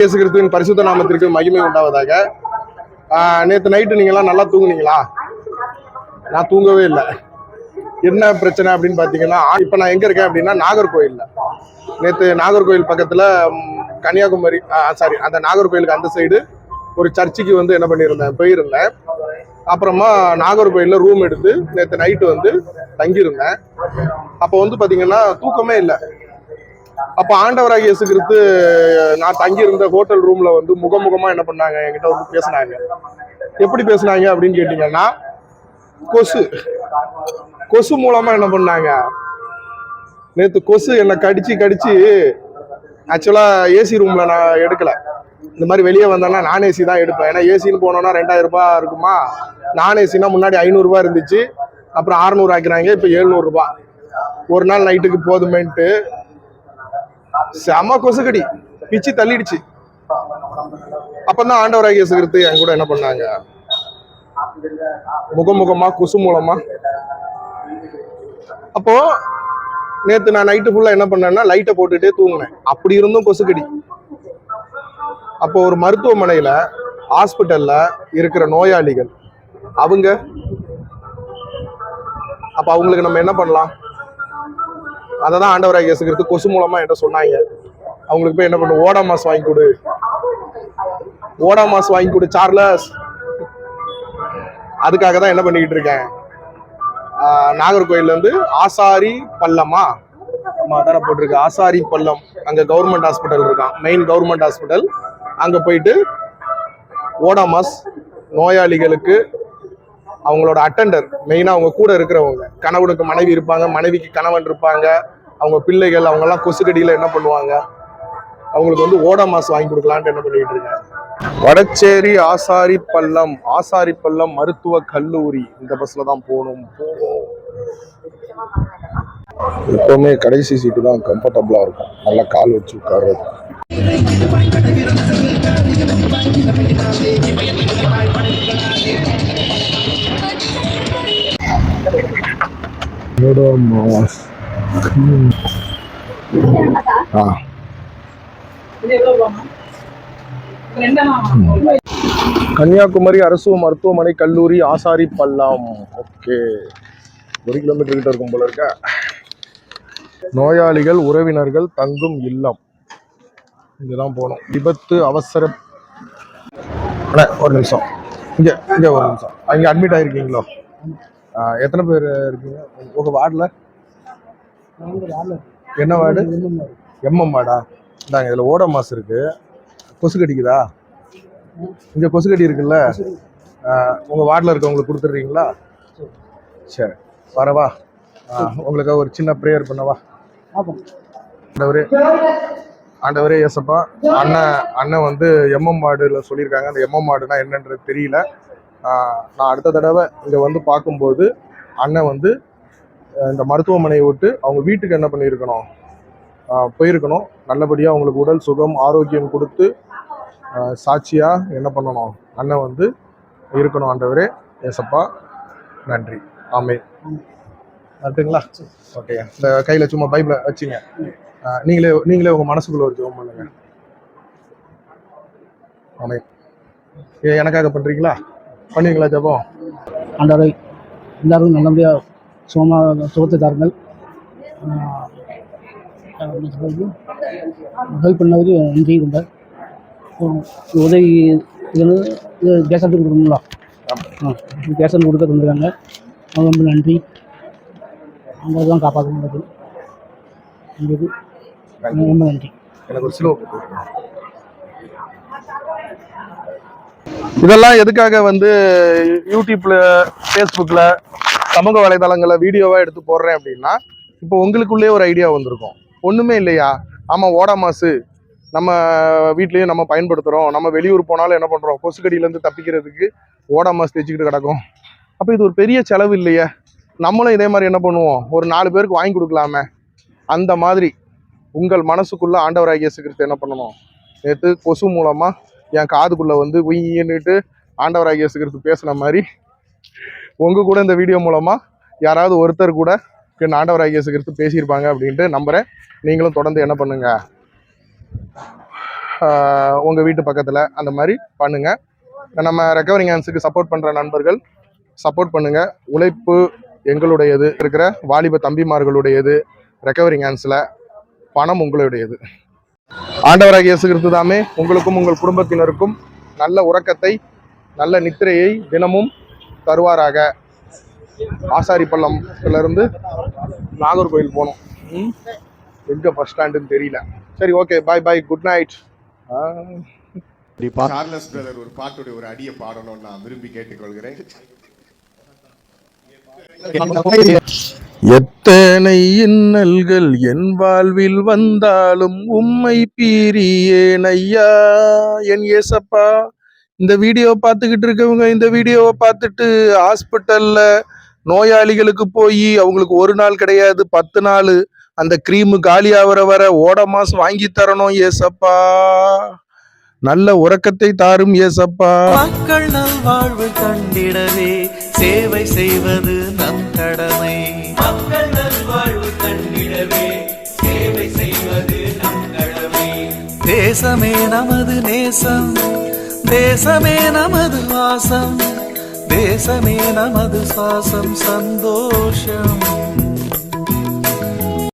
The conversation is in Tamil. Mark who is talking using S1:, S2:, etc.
S1: இயேசு கிறிஸ்துவின் பரிசுத்த நாமத்திற்கு மகிமை உண்டாவதாக. நேற்று நைட்டு நீங்களாம் நல்லா தூங்குனீங்களா? நான் தூங்கவே இல்லை. என்ன பிரச்சனை அப்படின்னு பார்த்தீங்கன்னா இப்போ நான் எங்கே இருக்கேன் அப்படின்னா நாகர்கோயிலில் நேற்று நாகர்கோயில் பக்கத்தில் கன்னியாகுமரி சாரி அந்த நாகர்கோயிலுக்கு அந்த சைடு ஒரு சர்ச்சுக்கு வந்து என்ன பண்ணியிருந்தேன் போயிருந்தேன். அப்புறமா நாகர்கோயிலில் ரூம் எடுத்து நேற்று நைட்டு வந்து தங்கியிருந்தேன். அப்போ வந்து பார்த்தீங்கன்னா தூக்கமே இல்லை. அப்போ ஆண்டவராக இயேசு கிறிஸ்து நான் தங்கியிருந்த ஹோட்டல் ரூம்ல வந்து முகமுகமா என்ன பண்ணாங்க? என்கிட்ட வந்து பேசினாங்க. எப்படி பேசினாங்க அப்படின்னு கேட்டீங்கன்னா கொசு. கொசு மூலமா என்ன பண்ணாங்க? நேத்து கொசு என்னை கடிச்சு கடிச்சு ஆக்சுவலா ஏசி ரூம்ல நான் எடுக்கல. இந்த மாதிரி வெளியே வந்தேன்னா நான் ஏசி தான் எடுப்பேன். ஏன்னா ஏசின்னு போனோம்னா ரெண்டாயிரம் ரூபாய் இருக்குமா? நான் ஏசினா முன்னாடி ஐநூறுரூவா இருந்துச்சு. அப்புறம் ஆறுநூறு ஆக்கிறாங்க இப்போ எழுநூறுபா ஒரு நாள் நைட்டுக்கு போதுமேன்ட்டு செம கொசுக்கடி. பிச்சு தள்ளிடுச்சு. அப்பதான் ஆண்டவராகிய இயேசு என் கூட என்ன பண்ணாங்க? முகமுகமா கொசு மூலமா. அப்போ நேத்து நான் நைட்டு ஃபுல்லா என்ன பண்ணேன்னா லைட்டை போட்டுட்டே தூங்கினேன். அப்படி இருந்தும் கொசுக்கடி. அப்போ ஒரு மருத்துவமனையில ஹாஸ்பிட்டல்ல இருக்கிற நோயாளிகள் அவங்க அப்ப அவங்களுக்கு நம்ம என்ன பண்ணலாம்? அதை தான் ஆண்டவராக இயேசுகிறது கொசு மூலமா என்ன சொன்னாங்க. அவங்களுக்கு போய் என்ன பண்ணு ஓடா மாஸ் வாங்கி கொடு. ஓடா மாஸ் வாங்கி கொடு சார்லஸ். அதுக்காக தான் என்ன பண்ணிக்கிட்டு இருக்கேன்? ஆஹ் இருந்து ஆசாரி பள்ளமா? ஆமா அதான போட்டிருக்கு. ஆசாரி பள்ளம். அங்க கவர்மெண்ட் ஹாஸ்பிட்டல் இருக்கான். Main government hospital. அங்க போயிட்டு ஓடாமாஸ் நோயாளிகளுக்கு அவங்களோட அட்டெண்டர் மெயினாக அவங்க கூட இருக்கிறவங்க. கணவனுக்கு மனைவி இருப்பாங்க மனைவிக்கு கணவன் இருப்பாங்க அவங்க பிள்ளைகள் அவங்கெல்லாம் கொசுக்கடியில் என்ன பண்ணுவாங்க? அவங்களுக்கு வந்து ஓடாமாஸ் வாங்கி கொடுக்கலான்ட்டு என்ன பண்ணிட்டு இருக்காங்க? வடச்சேரி ஆசாரி பள்ளம் ஆசாரி பள்ளம் மருத்துவ கல்லூரி. இந்த பஸ்ல தான் போகணும். போகணும் எப்பவுமே கடைசி சீட்டு தான் கம்ஃபர்டபுளா இருக்கும். நல்லா கால் வச்சு உட்கார்றது. ஓடாமாஸ் ஆ. கன்னியாகுமரி அரசு மருத்துவமனை கல்லூரி ஆசாரி பள்ளம். ஓகே. ஒரு கிலோமீட்டர் கிட்ட இருக்கும் போல இருக்க. நோயாளிகள் உறவினர்கள் தங்கும் இல்லம். இங்கதான் போனோம் விபத்து அவசர ஒரு நிமிஷம். இங்க இங்க ஒரு நிமிஷம். இங்க அட்மிட் ஆயிருக்கீங்களோ? எத்தனை பேர் இருக்கீங்க? உங்கள் வார்டில்? என்ன வார்டு? எம்எம் வார்டா? இந்தாங்க இதில் ஓட மாசு இருக்கு. கொசு கடிக்குதா? இங்கே கொசு கடி இருக்குல்ல? உங்கள் வார்டில் இருக்கவங்களுக்கு கொடுத்துட்றீங்களா? சரி வரவா உங்களுக்காக ஒரு சின்ன ப்ரேயர் பண்ணவா ஆண்டவரே ஆண்டவரே ஏசப்பா அண்ணன் அண்ணன் வந்து எம்எம் வார்டில் சொல்லியிருக்காங்க. அந்த எம்எம் வார்டுனா என்னன்றது தெரியல. நான் அடுத்த தடவை இங்கே வந்து பார்க்கும்போது அண்ணன் வந்து இந்த மருத்துவமனையை விட்டு அவங்க வீட்டுக்கு என்ன பண்ணியிருக்கணும்? போயிருக்கணும். நல்லபடியாக அவங்களுக்கு உடல் சுகம் ஆரோக்கியம் கொடுத்து சாட்சியாக என்ன பண்ணணும்? அண்ணன் வந்து இருக்கணும் ஆண்டவரே. ஏசப்பா நன்றி. ஆமே நன்றிங்களா ஓகே. இந்த கையில் சும்மா பைபிளை வச்சுங்க. நீங்களே நீங்களே உங்கள் மனசுக்குள்ள ஒரு ஜோம் பண்ணுங்க. ஆமே ஏ, எனக்காக பண்ணுறீங்களா பண்ணுவீங்களா ஜெபம்?
S2: ஆண்டவரை எல்லாரும் நல்லபடியாக சுகமாக சுகத்தை தாருங்கள்? ஹெல்ப் பண்ணதுக்கு நன்றி ரொம்ப உதவி இது வந்து இது பேசத்துக்கு கொடுக்கணுங்களா? ஆ பேசன் கொடுக்க தந்துருக்காங்க. ரொம்ப நன்றி. அவங்க தான் காப்பாற்ற முடியாது ரொம்ப நன்றி.
S1: எனக்கு ஒரு ஸ்லோ இதெல்லாம் எதுக்காக வந்து யூடியூப்ல ஃபேஸ்புக்கில் சமூக வலைதளங்களில் வீடியோவாக எடுத்து போடுறேன் அப்படின்னா இப்போ உங்களுக்குள்ளே ஒரு ஐடியா வந்திருக்கும். ஒன்றுமே இல்லையா? ஆமாம் ஓடா மாசு. நம்ம வீட்லேயும் நம்ம பயன்படுத்துகிறோம் நம்ம வெளியூர் போனாலும் என்ன பண்ணுறோம் கொசுக்கடியிலேருந்து தப்பிக்கிறதுக்கு ஓடா மாசு தேய்ச்சிக்கிட்டு கிடக்கும். அப்போ இது ஒரு பெரிய செலவு இல்லையே? நம்மளும் இதே மாதிரி என்ன பண்ணுவோம்? ஒரு நாலு பேருக்கு வாங்கி கொடுக்கலாமே. அந்த மாதிரி உங்கள் மனசுக்குள்ளே ஆண்டவராகிய இயேசு என்ன பண்ணணும்? நேற்று கொசு மூலமாக என் காதுக்குள்ளே வந்து உயின்னுட்டு ஆண்டவராகிய இயேசு பேசுன மாதிரி உங்கள் கூட இந்த வீடியோ மூலமாக யாராவது ஒருத்தர் கூட என் ஆண்டவராகிய இயேசு பேசியிருப்பாங்க அப்படின்ட்டு நம்புறேன். நீங்களும் தொடர்ந்து என்ன பண்ணுங்கள் உங்கள் வீட்டு பக்கத்தில் அந்த மாதிரி பண்ணுங்கள் நம்ம ரெக்கவரிங் ஹேண்ட்ஸுக்கு சப்போர்ட் பண்ணுற நண்பர்கள் சப்போர்ட் பண்ணுங்கள் உழைப்பு எங்களுடையது. இருக்கிற வாலிப தம்பிமார்களுடையது ரெக்கவரிங் ஹேண்ட்ஸில் பணம் உங்களுடையது. ஆண்டவராக இயேசு கிறிஸ்து தாமே உங்களுக்கும் உங்கள் குடும்பத்தினருக்கும் நல்ல உறக்கத்தை நல்ல நித்திரையை தினமும் தருவாராக. ஆசாரிப்பள்ளம்ல இருந்து நாகர்கோயில் போகணும் ம்? எங்க பஸ் ஸ்டாண்டுன்னு தெரியல. சரி okay bye bye good night
S3: Charles brother ஒரு பாட்டுடைய ஒரு அடியை பாடணும்னு நான் விரும்பி கேட்டுக்கொள்கிறேன்.
S1: எத்தனை இன்னல்கள் என் வாழ்வில் வந்தாலும் உம்மை பீரியேன் ஐயா. என் ஏசப்பா இந்த வீடியோ பார்த்துக்கிட்டு இருக்கவங்க இந்த வீடியோவை பார்த்துட்டு ஹாஸ்பிட்டல்ல நோயாளிகளுக்கு போய் அவங்களுக்கு ஒரு நாள் கிடையாது பத்து நாள் அந்த க்ரீமு காலி ஆகிற வர மாசம் வாங்கி தரணும் ஏசப்பா. நல்ல உறக்கத்தை தாரும் ஏசப்பா.
S4: மக்கள் நல்வாழ்வு கண்டிடவே சேவை செய்வது நம் கடமை. தேசமே நமது நேசம் தேசமே நமது வாசம் தேசமே நமது சுவாசம் சந்தோஷம்.